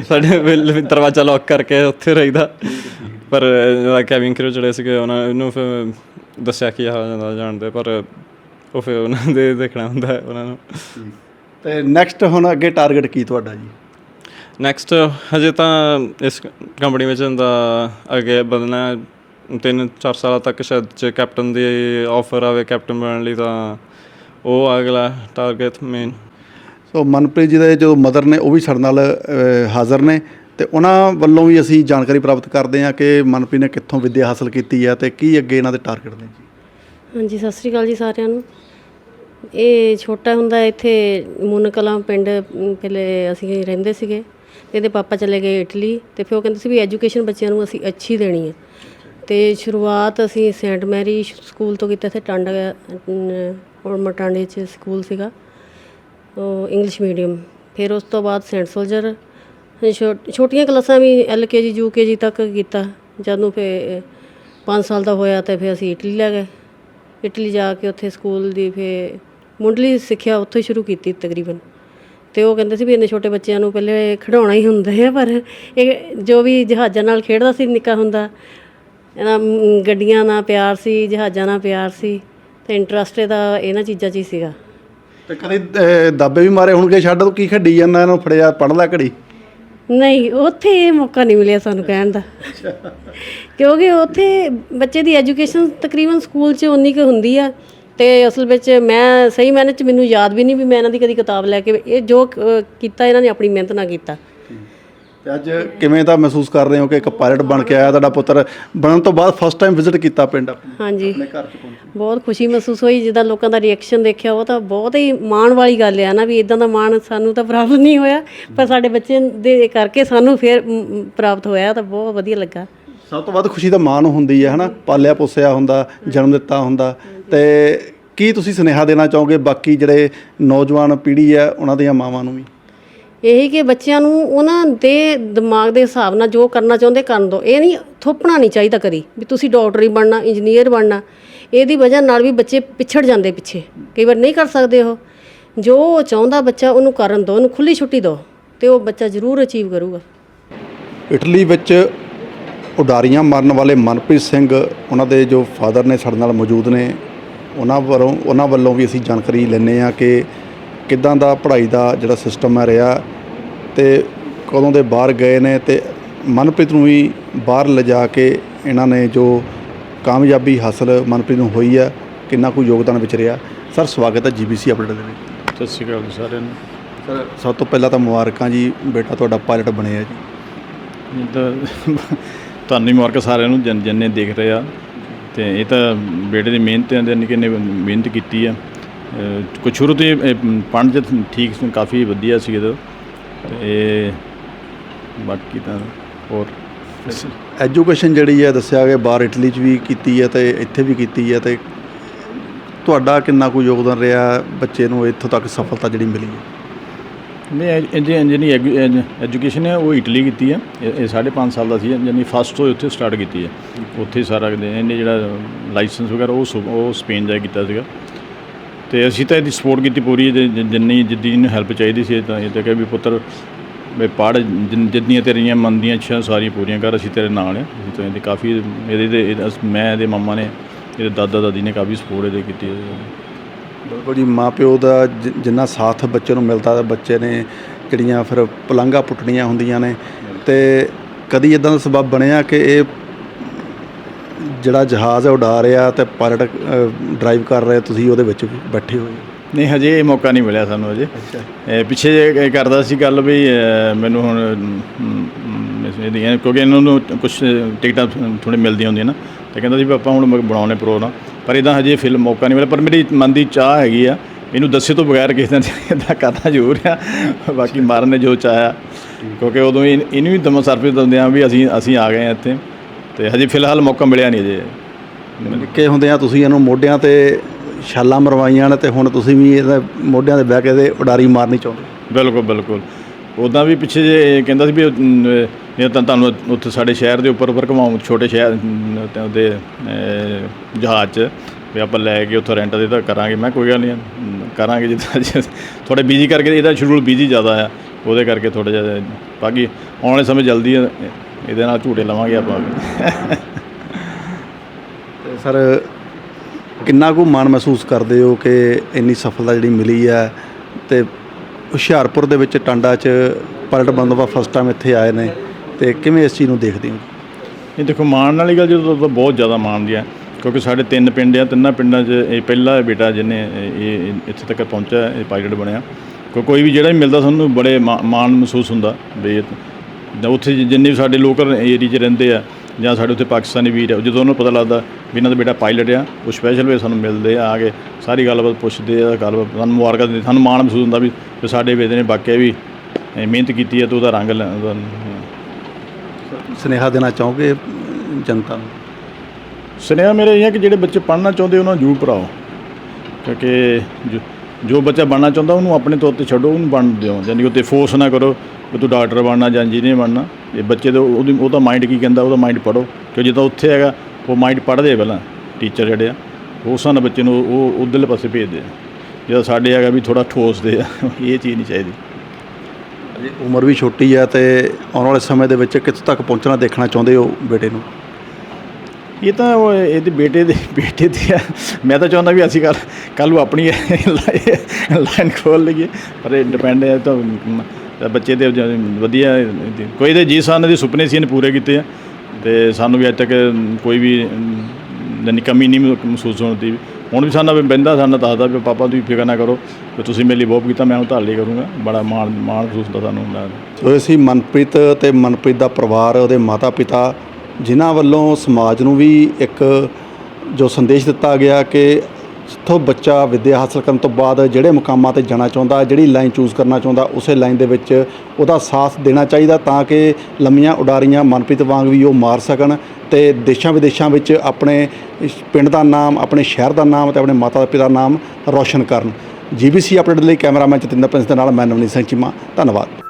[SPEAKER 1] ਸਾਡੇ ਦਰਵਾਜ਼ਾ ਲੌਕ ਕਰਕੇ ਉੱਥੇ ਰਹੀਦਾ। ਪਰ ਕੈਬਿਨ ਕਰੂ ਜਿਹੜੇ ਸੀਗੇ ਉਹਨਾਂ ਨੂੰ ਫਿਰ ਦੱਸਿਆ ਕਿ ਆ ਜਾਂਦਾ ਜਾਣਦੇ ਪਰ ਉਹ ਫਿਰ ਉਹਨਾਂ ਦੇ ਦੇਖਣਾ ਹੁੰਦਾ ਉਹਨਾਂ ਨੂੰ।
[SPEAKER 3] ਤੇ ਨੈਕਸਟ ਹੁਣ ਅੱਗੇ ਟਾਰਗੇਟ ਕੀ ਤੁਹਾਡਾ ਜੀ?
[SPEAKER 1] ਨੈਕਸਟ ਹਜੇ ਤਾਂ ਇਸ ਕੰਪਨੀ ਵਿੱਚ ਦਾ ਅੱਗੇ ਹੈ। ਤਿੰਨ ਚਾਰ ਸਾਲਾਂ ਤੱਕ ਸ਼ਾਇਦ ਜੇ ਕੈਪਟਨ ਦੀ ਆਫਰ ਆਵੇ ਕੈਪਟਨ ਬਣਨ ਲਈ ਤਾਂ ਉਹ ਅਗਲਾ ਟਾਰਗੇਟ ਮੇਨ
[SPEAKER 3] ਸੋ ਮਨਪ੍ਰੀਤ ਜੀ ਦੇ ਜੋ ਮਦਰ ਨੇ ਉਹ ਵੀ ਸਾਡੇ ਨਾਲ ਹਾਜ਼ਰ ਨੇ। ਤੇ ਉਹਨਾਂ ਵੱਲੋਂ ਵੀ ਅਸੀਂ ਜਾਣਕਾਰੀ ਪ੍ਰਾਪਤ ਕਰਦੇ ਹਾਂ ਕਿ ਮਨਪ੍ਰੀਤ ਨੇ ਕਿੱਥੋਂ ਵਿੱਦਿਆ ਹਾਸਲ ਕੀਤੀ ਹੈ ਤੇ ਕੀ ਅੱਗੇ ਇਹਨਾਂ ਦੇ ਟਾਰਗੇਟ ਨੇ ਜੀ?
[SPEAKER 4] ਹਾਂਜੀ ਸਤਿ ਸ੍ਰੀ ਅਕਾਲ ਜੀ ਸਾਰਿਆਂ ਨੂੰ। ਇਹ ਛੋਟਾ ਹੁੰਦਾ ਇੱਥੇ ਮੁੰਨ ਕਲਾਂ ਪਿੰਡ ਅਮ, ਪਹਿਲੇ ਅਸੀਂ ਰਹਿੰਦੇ ਸੀਗੇ ਤੇ ਇਹਦੇ ਪਾਪਾ ਚਲੇ ਗਏ ਇਟਲੀ ਤੇ ਫਿਰ ਉਹ ਕਹਿੰਦੇ ਸੀ ਵੀ ਐਜੂਕੇਸ਼ਨ ਬੱਚਿਆਂ ਨੂੰ ਅਸੀਂ ਅੱਛੀ ਦੇਣੀ ਹੈ। ਤੇ ਸ਼ੁਰੂਆਤ ਅਸੀਂ ਸੈਂਟ ਮੈਰੀ ਸਕੂਲ ਤੋਂ ਕੀਤੀ ਇੱਥੇ ਟਾਂਡਾ ਔਰ ਮਟਾਂਡੇ 'ਚ ਸਕੂਲ ਸੀਗਾ ਉਹ ਇੰਗਲਿਸ਼ ਮੀਡੀਅਮ। ਫਿਰ ਉਸ ਤੋਂ ਬਾਅਦ ਸੈਂਟ ਸੋਲਜਰ ਛੋ- ਛੋਟੀਆਂ ਕਲਾਸਾਂ ਵੀ ਐਲ ਕੇ ਜੀ ਯੂ ਕੇ ਜੀ ਤੱਕ ਕੀਤਾ। ਜਦ ਨੂੰ ਫਿਰ 5 ਸਾਲ ਦਾ ਹੋਇਆ ਤੇ ਫਿਰ ਅਸੀਂ ਇਟਲੀ ਲੈ ਗਏ। ਇਟਲੀ ਜਾ ਕੇ ਉੱਥੇ ਸਕੂਲ ਦੀ ਫਿਰ ਮੁੱਢਲੀ ਸਿੱਖਿਆ ਉੱਥੋਂ ਹੀ ਸ਼ੁਰੂ ਕੀਤੀ ਤਕਰੀਬਨ। ਤੇ ਉਹ ਕਹਿੰਦੇ ਸੀ ਵੀ ਇੰਨੇ ਛੋਟੇ ਬੱਚਿਆਂ ਨੂੰ ਪਹਿਲੇ ਖਿਡੌਣਾ ਹੀ ਹੁੰਦਾ ਹੈ ਪਰ ਇਹ ਜੋ ਵੀ ਜਹਾਜ਼ਾਂ ਨਾਲ ਖੇਡਦਾ ਸੀ ਨਿੱਕਾ ਹੁੰਦਾ ਇਹਨਾਂ ਮ, ਗੱਡੀਆਂ ਨਾਲ ਪਿਆਰ ਸੀ ਜਹਾਜ਼ਾਂ ਨਾਲ ਪਿਆਰ ਸੀ ਤੇ ਇੰਟਰਸਟ ਇਹਦਾ ਇਹਨਾਂ ਚੀਜ਼ਾਂ 'ਚ ਹੀ ਸੀਗਾ।
[SPEAKER 3] ਤੇ ਕਦੇ ਅ, ਦਾਬੇ ਵੀ ਮਾਰੇ ਹੋਣਗੇ ਛੱਡ ਤੂੰ ਕੀ ਖੱਡੀ ਜਾਂਦਾ ਇਹਨੂੰ ਫੜਿਆ ਪੜ ਲੈ ਘੜੀ।
[SPEAKER 4] ਨਹੀਂ ਉੱਥੇ ਇਹ ਮੌਕਾ ਨਹੀਂ ਮਿਲਿਆ ਸਾਨੂੰ ਕਹਿਣ ਦਾ। ਕਿਉਂਕਿ ਉੱਥੇ ਬੱਚੇ ਦੀ ਐਜੂਕੇਸ਼ਨ ਤਕਰੀਬਨ ਸਕੂਲ 'ਚ ਉਨੀ ਕੁ ਹੁੰਦੀ ਆ ਤੇ ਅਸਲ ਵਿੱਚ ਮੈਂ ਸਹੀ ਮਿਹਨਤ 'ਚ ਮੈਨੂੰ ਯਾਦ ਵੀ ਨਹੀਂ ਵੀ ਮੈਂ ਇਹਨਾਂ ਦੀ ਕਦੀ ਕਿਤਾਬ ਲੈ ਕੇ ਇਹ ਜੋ ਅ, ਕੀਤਾ ਇਹਨਾਂ ਨੇ ਆਪਣੀ ਮਿਹਨਤ ਨਾਲ ਕੀਤਾ।
[SPEAKER 3] ਤੇ ਅੱਜ ਕਿਵੇਂ ਦਾ ਮਹਿਸੂਸ ਕਰ ਰਹੇ ਹੋ ਕਿ ਇੱਕ ਪਾਇਲਟ ਬਣ ਕੇ ਆਇਆ ਤੁਹਾਡਾ ਪੁੱਤਰ? ਬਣਨ ਤੋਂ ਬਾਅਦ ਫਸਟ ਟਾਈਮ ਵਿਜ਼ਿਟ ਕੀਤਾ ਪਿੰਡ ਆਪਣੇ।
[SPEAKER 4] ਹਾਂਜੀ।
[SPEAKER 3] ਘਰ ਚ ਪਹੁੰਚੇ।
[SPEAKER 4] ਬਹੁਤ ਖੁਸ਼ੀ ਮਹਿਸੂਸ ਹੋਈ ਜਿੱਦਾਂ ਲੋਕਾਂ ਦਾ ਰਿਐਕਸ਼ਨ ਦੇਖਿਆ ਉਹ ਤਾਂ ਬਹੁਤ ਹੀ ਮਾਣ ਵਾਲੀ ਗੱਲ ਆ ਨਾ ਵੀ ਇਦਾਂ ਦਾ ਮਾਣ ਸਾਨੂੰ ਤਾਂ ਪ੍ਰਾਪਤ ਨਹੀਂ ਹੋਇਆ ਪਰ ਸਾਡੇ ਬੱਚੇ ਦੇ ਕਰਕੇ ਸਾਨੂੰ ਫਿਰ ਮ, ਪ੍ਰਾਪਤ ਹੋਇਆ ਤਾਂ ਬਹੁਤ ਵਧੀਆ ਲੱਗਾ।
[SPEAKER 3] ਸਭ ਤੋਂ ਵੱਧ ਖੁਸ਼ੀ ਤਾਂ ਮਾਂ ਨੂੰ ਹੁੰਦੀ ਹੈ ਹਨਾ? ਪਾਲਿਆ ਪੋਸਿਆ ਹੁੰਦਾ ਜਨਮ ਦਿੱਤਾ ਹੁੰਦਾ। ਤੇ ਕੀ ਤੁਸੀਂ ਸੁਨੇਹਾ ਦੇਣਾ ਚਾਹੋਗੇ ਬਾਕੀ ਜਿਹੜੇ ਨੌਜਵਾਨ ਪੀੜ੍ਹੀ ਹੈ ਉਹਨਾਂ ਦੀਆਂ ਮਾਵਾਂ ਨੂੰ ਵੀ?
[SPEAKER 4] ਇਹੀ ਕਿ ਬੱਚਿਆਂ ਨੂੰ ਉਹਨਾਂ ਦੇ ਦਿਮਾਗ ਦੇ ਹਿਸਾਬ ਨਾਲ ਜੋ ਕਰਨਾ ਚਾਹੁੰਦੇ ਕਰਨ ਦਿਓ ਇਹ ਨਹੀਂ ਥੋਪਣਾ ਨਹੀਂ ਚਾਹੀਦਾ ਕਰੀ ਵੀ ਤੁਸੀਂ ਡਾਕਟਰ ਹੀ ਬਣਨਾ, ਇੰਜੀਨੀਅਰ ਬਣਨਾ। ਇਹਦੀ ਵਜ੍ਹਾ ਨਾਲ ਵੀ ਬੱਚੇ ਪਿਛੜ ਜਾਂਦੇ ਪਿੱਛੇ। ਕਈ ਵਾਰ ਨਹੀਂ ਕਰ ਸਕਦੇ ਉਹ। ਜੋ ਉਹ ਚਾਹੁੰਦਾ ਬੱਚਾ ਉਹਨੂੰ ਕਰਨ ਦਿਓ ਉਹਨੂੰ ਖੁੱਲੀ ਛੁੱਟੀ ਦਿਓ ਤੇ ਉਹ ਬੱਚਾ ਜ਼ਰੂਰ ਅਚੀਵ ਕਰੂਗਾ।
[SPEAKER 3] ਇਟਲੀ ਵਿੱਚ ਉਡਾਰੀਆਂ ਮਾਰਨ ਵਾਲੇ ਮਨਪ੍ਰੀਤ ਸਿੰਘ, ਉਹਨਾਂ ਦੇ ਜੋ ਫਾਦਰ ਨੇ ਸਾਡੇ ਨਾਲ ਮੌਜੂਦ ਨੇ, ਉਹਨਾਂ ਵੱਲੋਂ ਉਹਨਾਂ ਵੱਲੋਂ ਵੀ ਅਸੀਂ ਜਾਣਕਾਰੀ ਲੈਂਦੇ ਆ ਕਿ ਕਿੱਦਾਂ ਦਾ ਪੜ੍ਹਾਈ ਦਾ ਜਿਹੜਾ ਸਿਸਟਮ ਹੈ ਰਿਹਾ ਤੇ ਕਦੋਂ ਦੇ ਬਾਹਰ ਗਏ ਨੇ ਤੇ ਮਨਪ੍ਰੀਤ ਨੂੰ ਵੀ ਬਾਹਰ ਲਿਜਾ ਕੇ ਇਹਨਾਂ ਨੇ ਜੋ ਕਾਮਯਾਬੀ ਹਾਸਲ ਮਨਪ੍ਰੀਤ ਨੂੰ ਹੋਈ ਹੈ ਕਿੰਨਾ ਕੁ ਯੋਗਦਾਨ ਵਿੱਚ ਰਿਹਾ। ਸਰ ਸਵਾਗਤ ਹੈ ਜੀਬੀਸੀ ਅਪਡੇਟ ਦੇ ਵਿੱਚ।
[SPEAKER 2] ਸਤਿ ਸ਼੍ਰੀ ਅਕਾਲ ਜੀ ਸਾਰਿਆਂ ਨੂੰ।
[SPEAKER 3] ਸਰ ਸਭ ਤੋਂ ਪਹਿਲਾਂ ਤਾਂ ਮੁਬਾਰਕਾਂ ਜੀ ਬੇਟਾ ਤੁਹਾਡਾ ਪਾਇਲਟ ਬਣਿਆ ਜੀ।
[SPEAKER 2] ਤਾਂ ਤੁਹਾਨੂੰ ਹੀ ਮੁਬਾਰਕ ਸਾਰਿਆਂ ਨੂੰ ਜਨ ਜਿੰਨੇ ਦੇਖ ਰਹੇ ਆ। ਤੇ ਇਹ ਤਾਂ ਬੇਟੇ ਦੀ ਮਿਹਨਤ ਹੈ ਯਾਨੀ ਕਿ ਇਹਨੇ ਮਿਹਨਤ ਕੀਤੀ ਆ। ਕੁਝ ਸ਼ੁਰੂ ਤੋਂ ਹੀ 'ਚ ਠੀਕ ਸੀ ਕਾਫੀ ਵਧੀਆ ਸੀ ਇਹਦਾ ਤੇ ਬਾਕੀ ਤਾਂ ਹੋਰ।
[SPEAKER 3] ਐਜੂਕੇਸ਼ਨ ਜਿਹੜੀ ਹੈ ਦੱਸਿਆ ਗਿਆ ਬਾਹਰ ਇਟਲੀ 'ਚ ਵੀ ਕੀਤੀ ਹੈ ਤੇ ਇੱਥੇ ਵੀ ਕੀਤੀ ਹੈ ਤੇ ਤੁਹਾਡਾ ਕਿੰਨਾ ਕੁ ਯੋਗਦਾਨ ਰਿਹਾ ਬੱਚੇ ਨੂੰ ਇੱਥੋਂ ਤੱਕ ਸਫਲਤਾ ਜਿਹੜੀ ਮਿਲੀ ਹੈ?
[SPEAKER 2] ਨਹੀਂ ਜਿਹੜੀ ਐਜੂਕੇਸ਼ਨ ਹੈ ਉਹ ਇਟਲੀ ਕੀਤੀ ਹੈ। ਇਹ ਇਹ ਸਾਢੇ ਪੰਜ ਸਾਲ ਦਾ ਸੀ ਯਾਨੀ ਫਸਟ ਤੋਂ ਉੱਥੇ ਸਟਾਰਟ ਕੀਤੀ ਹੈ। ਉੱਥੇ ਸਾਰਾ ਇਹਨੇ ਜਿਹੜਾ ਲਾਇਸੈਂਸ ਵਗੈਰਾ ਉਹ ਉਹ ਸਪੇਨ ਜਾ ਕੇ ਕੀਤਾ ਸੀਗਾ। ਤੇ ਅਸੀਂ ਤਾਂ ਇਹਦੀ ਸਪੋਰਟ ਕੀਤੀ ਪੂਰੀ ਜੇ- ਜਿੰਨੀ ਜਿੱਦੀ ਇਹਨੂੰ ਹੈਲਪ ਚਾਹੀਦੀ ਸੀ ਤਾਂ ਇਹ ਤਾਂ ਕਿ ਵੀ ਪੁੱਤਰ ਵੀ ਜਿੰਨ- ਜਿੰਨੀਆਂ ਤੇਰੀਆਂ ਮਨ ਦੀਆਂ ਇੱਛਾ ਸਾਰੀਆਂ ਪੂਰੀਆਂ ਕਰ ਅਸੀਂ ਤੇਰੇ ਨਾਲ ਹਾਂ। ਅਸੀਂ ਤਾਂ ਇਹਦੀ ਕਾਫੀ ਇਹਦੇ ਤੇ ਇਹਦਾ- ਮੈਂ ਇਹਦੇ ਮੰਮਾ ਨੇ ਇਹਦੇ ਦਾਦਾ ਦਾਦੀ ਨੇ ਕਾਫੀ ਸਪੋਰਟ ਇਹਦੇ ਕੀਤੀ ਹੈ।
[SPEAKER 3] ਬਿਲਕੁਲ ਜੀ ਮਾਪਿਓ ਦਾ ਜਿ- ਜਿੰਨਾ ਸਾਥ ਬੱਚੇ ਨੂੰ ਮਿਲਦਾ ਤਾਂ ਬੱਚੇ ਨੇ ਜਿਹੜੀਆਂ ਫਿਰ ਪਲੰਘਾਂ ਪੁੱਟਣੀਆਂ ਹੁੰਦੀਆਂ ਨੇ। ਤੇ ਕਦੀ ਇਦਾਂ ਦਾ ਸਬਬ ਬਣਿਆ ਕਿ ਇਹ ਜਿਹੜਾ ਜਹਾਜ਼ ਹੈ ਉਡਾ ਰਿਹਾ ਤੇ ਪਾਇਲਟ ਡਰਾਈਵ ਕਰ ਰਹੇ ਤੁਸੀਂ ਉਹਦੇ ਵਿੱਚ ਬੈਠੇ ਹੋਏ
[SPEAKER 2] ਨਹੀਂ ਹਜੇ ਇਹ ਮੌਕਾ ਨਹੀਂ ਮਿਲਿਆ ਸਾਨੂੰ ਹਜੇ। ਇਹ ਪਿੱਛੇ ਜੇ ਇਹ ਕਰਦਾ ਸੀ ਗੱਲ ਵੀ ਮੈਨੂੰ ਹੁਣ ਇਹਦੀਆਂ ਕਿਉਂਕਿ ਇਹਨਾਂ ਨੂੰ ਕੁਝ ਟਿਕਟਾਂ ਥੋੜੇ ਮਿਲਦੀਆਂ ਹੁੰਦੀਆਂ ਨਾ। ਤੇ ਕਹਿੰਦਾ ਸੀ ਵੀ ਆਪਾਂ ਹੁਣ ਬਣਾਉਣੇ ਪ੍ਰੋਗਰਾਮ। ਪਰ ਇਦਾਂ ਹਜੇ ਫਿਲਮ ਮੌਕਾ ਨਹੀਂ ਮਿਲਿਆ। ਪਰ ਮੇਰੀ ਮਨ ਦੀ ਚਾਹ ਹੈਗੀ ਆ। ਇਹਨੂੰ ਦੱਸੇ ਤੋਂ ਬਗੈਰ ਕਿਸੇ ਦਿਨ ਇਦਾਂ ਕਰਨਾ ਜ਼ਰੂਰ ਆ। ਬਾਕੀ ਮਾਰਨ ਨੇ ਜੋ ਚਾਹਿਆ। ਕਿਉਂਕਿ ਉਦੋਂ ਇਹਨੂੰ ਵੀ ਦਮ ਸਰਫਿਸ ਦਿੰਦੇ ਆ ਵੀ ਅਸੀਂ ਅਸੀਂ ਆ ਗਏ ਆ ਇੱਥੇ। ਤੇ ਹਜੇ ਫਿਲਹਾਲ ਮੌਕਾ ਮਿਲਿਆ ਨਹੀਂ ਅਜੇ।
[SPEAKER 3] ਨਿੱਕੇ ਹੁੰਦੇ ਆ ਤੁਸੀਂ ਇਹਨੂੰ ਮੋਢਿਆਂ ਤੇ ਛਾਲਾਂ ਮਰਵਾਈਆਂ ਨੇ ਤੇ ਹੁਣ ਤੁਸੀਂ ਵੀ ਇਹਦੇ ਮੋਢਿਆਂ ਤੇ ਬਹਿ ਕੇ ਇਹਦੇ ਉਡਾਰੀ ਮਾਰਨੀ ਚਾਹੁੰਦੇ
[SPEAKER 2] ਬਿਲਕੁਲ ਬਿਲਕੁਲ। ਉਦਾਂ ਵੀ ਪਿੱਛੇ ਜੇ ਕਹਿੰਦਾ ਸੀ ਵੀ ਇਹ ਤਾਂ ਤੁਹਾਨੂੰ ਉੱਥੇ ਸਾਡੇ ਸ਼ਹਿਰ ਦੇ ਉੱਪਰ ਉੱਪਰ ਘਮਾਉਂ ਛੋਟੇ ਸ਼ਹਿਰ ਤੇ ਉਹਦੇ ਜਹਾਜ਼ 'ਚ ਵੀ ਆਪਾਂ ਲੈ ਕੇ ਉੱਥੋਂ ਰੈਂਟ ਦੇ ਤਾਂ ਕਰਾਂਗੇ। ਮੈਂ ਕੋਈ ਗੱਲ ਨਹੀਂ ਕਰਾਂਗੇ ਜਿੱਦਾਂ ਥੋੜੇ ਬਿਜ਼ੀ ਕਰਕੇ ਇਹਦਾ ਸ਼ਡਿਊਲ ਬਿਜ਼ੀ ਜ਼ਿਆਦਾ ਆ। ਉਹਦੇ ਕਰਕੇ ਥੋੜਾ ਜਿਹਾ ਬਾਕੀ ਆਉਣ ਵਾਲੇ ਸਮੇਂ ਜਲਦੀ ਇਹਦੇ ਨਾਲ ਝੂਟੇ ਲਵਾਂਗੇ ਆਪਾਂ
[SPEAKER 3] ਤੇ ਸਰ ਕਿੰਨਾ ਕੁ ਮਾਣ ਮਹਿਸੂਸ ਕਰਦੇ ਹੋ ਕਿ ਇੰਨੀ ਸਫਲਤਾ ਜਿਹੜੀ ਮਿਲੀ ਹੈ? ਤੇ ਹੁਸ਼ਿਆਰਪੁਰ ਦੇ ਵਿੱਚ ਟਾਂਡਾ 'ਚ ਪਾਇਲਟ ਬਣਨ ਤੋਂ ਫਸਟ ਟਾਈਮ ਇੱਥੇ ਆਏ ਨੇ। ਤੇ ਕਿਵੇਂ ਇਸ ਚੀਜ਼ ਨੂੰ ਦੇਖਦੇ ਹੋ?
[SPEAKER 2] ਇਹ ਦੇਖੋ ਮਾਣ ਵਾਲੀ ਗੱਲ ਜਦੋਂ ਤਾਂ ਬਹੁਤ ਜ਼ਿਆਦਾ ਮਾਣ ਦੀ ਆ ਕਿਉਂਕਿ ਸਾਡੇ ਤਿੰਨ ਪਿੰਡ ਆ ਤਿੰਨਾਂ ਪਿੰਡਾਂ 'ਚ ਇਹ ਪਹਿਲਾ ਬੇਟਾ ਜਿਹਨੇ ਇਹ ਇੱਥੇ ਤੱਕ ਪਹੁੰਚਿਆ ਇਹ ਪਾਇਲਟ ਬਣਿਆ। ਕੋਈ ਵੀ ਜਿਹੜਾ ਵੀ ਮਿਲਦਾ ਸਾਨੂੰ ਬੜੇ ਮਾਣ ਮਹਿਸੂਸ ਹੁੰਦਾ ਵੀ ਇਹ- ਜਾਂ ਉੱਥੇ ਜਿ- ਜਿੰਨੇ ਵੀ ਸਾਡੇ ਲੋਕਲ ਏਰੀਆ 'ਚ ਰਹਿੰਦੇ ਆ ਜਾਂ ਸਾਡੇ ਉੱਥੇ ਪਾਕਿਸਤਾਨੀ ਵੀਰ ਆ ਜਦੋਂ ਉਹਨੂੰ ਪਤਾ ਲੱਗਦਾ ਵੀ ਇਹਨਾਂ ਦਾ ਬੇਟਾ ਪਾਇਲਟ ਆ ਉਹ ਸਪੈਸ਼ਲ ਵੇ ਸਾਨੂੰ ਮਿਲਦੇ ਆ ਆ ਕੇ ਸਾਰੀ ਗੱਲਬਾਤ ਪੁੱਛਦੇ ਆ ਗੱਲਬਾਤ ਸਾਨੂੰ ਮੁਬਾਰਕਾਂ ਦਿੰਦੇ ਸਾਨੂੰ ਮਾਣ ਮਹਿਸੂਸ ਹੁੰਦਾ ਵੀ ਸਾਡੇ ਬੇਟੇ ਨੇ ਵਾਕਿਆ ਵੀ ਮਿਹਨਤ ਕੀਤੀ ਹੈ ਤੇ ਉਹਦਾ ਰੰਗ
[SPEAKER 3] ਸੁਨੇਹਾ ਦੇਣਾ ਚਾਹੋਗੇ ਜਨਤਾ ਨੂੰ?
[SPEAKER 2] ਸੁਨੇਹਾ ਮੇਰਾ ਇਹ ਹੈ ਕਿ ਜਿਹੜੇ ਬੱਚੇ ਪੜ੍ਹਨਾ ਚਾਹੁੰਦੇ ਉਹਨਾਂ ਨੂੰ ਜ਼ਰੂਰ ਪੜਾਓ ਕਿਉਂਕਿ ਜੋ- ਜੋ ਬੱਚਾ ਬਣਨਾ ਚਾਹੁੰਦਾ ਉਹਨੂੰ ਆਪਣੇ ਤੌਰ ਤੇ ਛੱਡੋ ਉਹਨੂੰ ਬਣ ਦਿਓ ਯਾਨੀ ਉੱਤੇ ਫੋਰਸ ਨਾ ਕਰੋ ਕਿ ਤੂੰ ਡਾਕਟਰ ਬਣਨਾ ਜਾਂ ਇੰਜੀਨੀਅਰ ਬਣਨਾ ਇਹ ਬੱਚੇ ਦੇ ਉਹਦੀ ਉਹਦਾ ਮਾਈਂਡ ਕੀ ਕਹਿੰਦਾ ਉਹਦਾ ਮਾਈਂਡ ਪੜੋ ਕਿਉਂ ਜਿੱਦਾਂ ਉੱਥੇ ਹੈਗਾ ਉਹ ਮਾਈਂਡ ਪੜ੍ਹਦੇ ਆ ਪਹਿਲਾਂ ਟੀਚਰ ਜਿਹੜੇ ਆ ਉਸ ਹਿਸਾਬ ਨਾਲ ਬੱਚੇ ਨੂੰ ਉਹ ਉਧਰਲੇ ਪਾਸੇ ਭੇਜਦੇ ਆ। ਜਿਹੜਾ ਸਾਡੇ ਹੈਗਾ ਵੀ ਥੋੜਾ ਠੋਸਦੇ ਆ ਇਹ ਚੀਜ਼ ਨਹੀਂ ਚਾਹੀਦੀ।
[SPEAKER 3] ਅਜੇ ਉਮਰ ਵੀ ਛੋਟੀ ਹੈ ਤੇ ਆਉਣ ਵਾਲੇ ਸਮੇਂ ਦੇ ਵਿੱਚ ਕਿੱਥੋਂ ਤੱਕ ਪਹੁੰਚਣਾ ਦੇਖਣਾ ਚਾਹੁੰਦੇ ਹੋ ਬੇਟੇ ਨੂੰ?
[SPEAKER 2] ਇਹ ਤਾਂ ਉਹ ਇਹਦੇ ਬੇਟੇ ਦੇ ਬੇਟੇ ਤੇ ਆ। ਮੈਂ ਤਾਂ ਚਾਹੁੰਦਾ ਵੀ ਅਸੀਂ ਕੱਲ ਕੱਲ ਨੂੰ ਆਪਣੀ ਲਾਈਨ ਖੋਲ ਲਈਏ ਪਰ ਇਹ ਡਿਪੈਂਡ ਹੈ ਤਾਂ ਬੱਚੇ ਤੇ ਵਧੀਆ ਕੋਈ ਦੇ ਜੀ ਸਾਨ ਦੇ ਸੁਪਨੇ ਸੀ ਇਹਨੇ ਪੂਰੇ ਕੀਤੇ ਆ। ਤੇ ਸਾਨੂੰ ਵੀ ਅੱਜ ਤੱਕ ਕੋਈ ਵੀ ਯਾਨੀ ਕਮੀ ਨਹੀਂ ਮਹਿ- ਮਹਿਸੂਸ ਹੁੰਦੀ ਹੁਣ ਵੀ ਸਾਨੂੰ ਬੰਦਾ ਸਾਨੂੰ ਦੱਸਦਾ ਵੀ ਪਾਪਾ ਤੁਸੀਂ ਫਿਕਰ ਨਾ ਕਰੋ ਕਿ ਤੁਸੀਂ ਮੇਰੇ ਲਈ ਬਹੁਤ ਕੀਤਾ, ਮੈਂ ਹੁਣ ਤੁਹਾਡੇ ਲਈ ਕਰੂੰਗਾ। ਬੜਾ ਮਾਣ ਮਾਣ ਮਹਿਸੂਸ ਹੁੰਦਾ ਸਾਨੂੰ ਹੁੰਦਾ।
[SPEAKER 3] ਸੋ ਅਸੀਂ ਮਨਪ੍ਰੀਤ ਤੇ ਮਨਪ੍ਰੀਤ ਦਾ ਪਰਿਵਾਰ, ਉਹਦੇ ਮਾਤਾ ਪਿਤਾ ਜਿਨ੍ਹਾਂ ਵੱਲੋਂ ਸਮਾਜ ਨੂੰ ਵੀ ਇੱਕ ਜੋ ਸੰਦੇਸ਼ ਦਿੱਤਾ ਗਿਆ ਕਿ ਜਿੱਥੋਂ ਬੱਚਾ ਵਿੱਦਿਆ ਹਾਸਲ ਕਰਨ ਤੋਂ ਬਾਅਦ ਜਿਹੜੇ ਮੁਕਾਮਾਂ ਤੇ ਜਾਣਾ ਚਾਹੁੰਦਾ, ਜਿਹੜੀ ਲਾਈਨ ਚੂਜ਼ ਕਰਨਾ ਚਾਹੁੰਦਾ, ਉਸੇ ਲਾਈਨ ਦੇ ਵਿੱਚ ਉਹਦਾ ਸਾਥ ਦੇਣਾ ਚਾਹੀਦਾ ਤਾਂ ਕਿ ਲੰਮੀਆਂ ਉਡਾਰੀਆਂ ਮਨਪ੍ਰੀਤ ਵਾਂਗ ਵੀ ਉਹ ਮਾਰ ਸਕਣ ਤੇ ਦੇਸ਼ਾਂ ਵਿਦੇਸ਼ਾਂ ਵਿੱਚ ਆਪਣੇ ਪਿੰਡ ਦਾ ਨਾਮ, ਆਪਣੇ ਸ਼ਹਿਰ ਦਾ ਨਾਮ ਤੇ ਆਪਣੇ ਮਾਤਾ ਪਿਤਾ ਦਾ ਨਾਮ ਰੌਸ਼ਨ ਕਰਨ। ਜੀਬੀਸੀ ਅਪਡੇਟ ਲਈ ਕੈਮਰਾਮੈਨ ਜਤਿੰਦਰ ਪ੍ਰਿੰਸ ਦੇ ਨਾਲ, ਮੈਂ ਨਵਨੀਤ ਸਿੰਘ ਚੀਮਾ, ਧੰਨਵਾਦ।